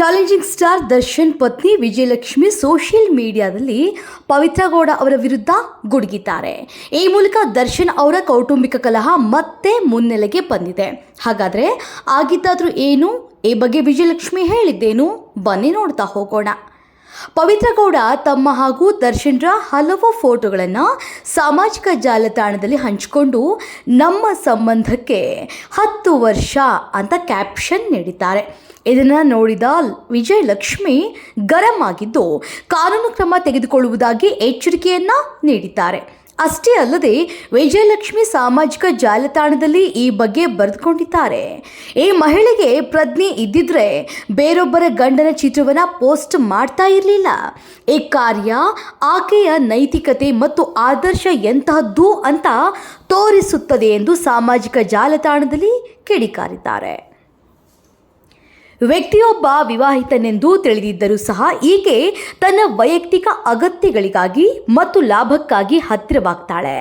Challenging star Darshan ಪತ್ನಿ Vijayalakshmi social ಮೀಡಿಯಾದಲ್ಲಿ ಪವಿತ್ರ ಗೌಡ ಅವರ ವಿರುದ್ಧ ಗುಡುಗಿದ್ದಾರೆ. ಈ ಮೂಲಕ ದರ್ಶನ್ ಅವರ ಕೌಟುಂಬಿಕ ಕಲಹ ಮತ್ತೆ ಮುನ್ನೆಲೆಗೆ ಬಂದಿದೆ. ಹಾಗಾದರೆ ಆಗಿದ್ದಾದರೂ ಏನು? ಈ ಬಗ್ಗೆ ವಿಜಯಲಕ್ಷ್ಮಿ ಹೇಳಿದ್ದೇನು? ಬನ್ನಿ ನೋಡ್ತಾ ಹೋಗೋಣ. ಪವಿತ್ರ ಗೌಡ ತಮ್ಮ ಹಾಗೂ ದರ್ಶನ್ರ ಹಲವು ಫೋಟೋಗಳನ್ನು ಸಾಮಾಜಿಕ ಜಾಲತಾಣದಲ್ಲಿ ಹಂಚಿಕೊಂಡು ನಮ್ಮ ಸಂಬಂಧಕ್ಕೆ ಹತ್ತು ವರ್ಷ ಅಂತ ಕ್ಯಾಪ್ಷನ್ ನೀಡಿದ್ದಾರೆ. ಇದನ್ನು ನೋಡಿದ ವಿಜಯಲಕ್ಷ್ಮಿ ಗರಂ ಆಗಿದ್ದು ಕಾನೂನು ಕ್ರಮ ತೆಗೆದುಕೊಳ್ಳುವುದಾಗಿ ಎಚ್ಚರಿಕೆಯನ್ನ ನೀಡಿದ್ದಾರೆ. ಅಷ್ಟೇ ಅಲ್ಲದೆ ವಿಜಯಲಕ್ಷ್ಮಿ ಸಾಮಾಜಿಕ ಜಾಲತಾಣದಲ್ಲಿ ಈ ಬಗ್ಗೆ ಬರೆದುಕೊಂಡಿದ್ದಾರೆ. ಈ ಮಹಿಳೆಗೆ ಪ್ರಜ್ಞೆ ಇದ್ದಿದ್ರೆ ಬೇರೊಬ್ಬರ ಗಂಡನ ಚಿತ್ರವನ್ನ ಪೋಸ್ಟ್ ಮಾಡ್ತಾ ಇರಲಿಲ್ಲ. ಈ ಕಾರ್ಯ ಆಕೆಯ ನೈತಿಕತೆ ಮತ್ತು ಆದರ್ಶ ಎಂತಹದ್ದು ಅಂತ ತೋರಿಸುತ್ತದೆ ಎಂದು ಸಾಮಾಜಿಕ ಜಾಲತಾಣದಲ್ಲಿ ಕಿಡಿಕಾರಿದ್ದಾರೆ. ವ್ಯಕ್ತಿಯೊಬ್ಬ ವಿವಾಹಿತನೆಂದು ತಿಳಿದಿದ್ದರೂ ಸಹ ಈಕೆ ತನ್ನ ವೈಯಕ್ತಿಕ ಅಗತ್ಯಗಳಿಗಾಗಿ ಮತ್ತು ಲಾಭಕ್ಕಾಗಿ ಹತ್ತಿರವಾಗ್ತಾಳೆ.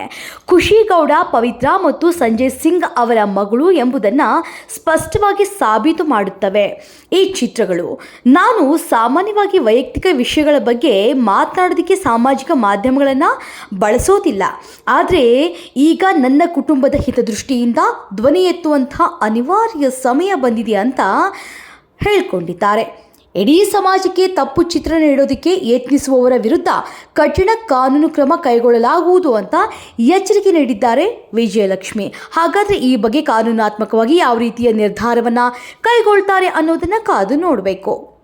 ಖುಷಿಗೌಡ, ಪವಿತ್ರ ಮತ್ತು ಸಂಜಯ್ ಸಿಂಗ್ ಅವರ ಮಗಳು ಎಂಬುದನ್ನು ಸ್ಪಷ್ಟವಾಗಿ ಸಾಬೀತು ಮಾಡುತ್ತವೆ. ಈ ಚಿತ್ರಗಳು ನಾನು ಸಾಮಾನ್ಯವಾಗಿ ವೈಯಕ್ತಿಕ ವಿಷಯಗಳ ಬಗ್ಗೆ ಮಾತನಾಡೋದಕ್ಕೆ ಸಾಮಾಜಿಕ ಮಾಧ್ಯಮಗಳನ್ನು ಬಳಸೋದಿಲ್ಲ. ಆದರೆ ಈಗ ನನ್ನ ಕುಟುಂಬದ ಹಿತದೃಷ್ಟಿಯಿಂದ ಧ್ವನಿ ಎತ್ತುವಂಥ ಅನಿವಾರ್ಯ ಸಮಯ ಬಂದಿದೆ ಅಂತ ಹೇಳ್ಕೊಂಡಿದ್ದಾರೆ. ಇಡೀ ಸಮಾಜಕ್ಕೆ ತಪ್ಪು ಚಿತ್ರ ನೀಡೋದಕ್ಕೆ ಯತ್ನಿಸುವವರ ವಿರುದ್ಧ ಕಠಿಣ ಕಾನೂನು ಕ್ರಮ ಕೈಗೊಳ್ಳಲಾಗುವುದು ಅಂತ ಎಚ್ಚರಿಕೆ ನೀಡಿದ್ದಾರೆ ವಿಜಯಲಕ್ಷ್ಮಿ. ಹಾಗಾದರೆ ಈ ಬಗ್ಗೆ ಕಾನೂನಾತ್ಮಕವಾಗಿ ಯಾವ ರೀತಿಯ ನಿರ್ಧಾರವನ್ನು ಕೈಗೊಳ್ತಾರೆ ಅನ್ನೋದನ್ನು ಕಾದು ನೋಡಬೇಕು.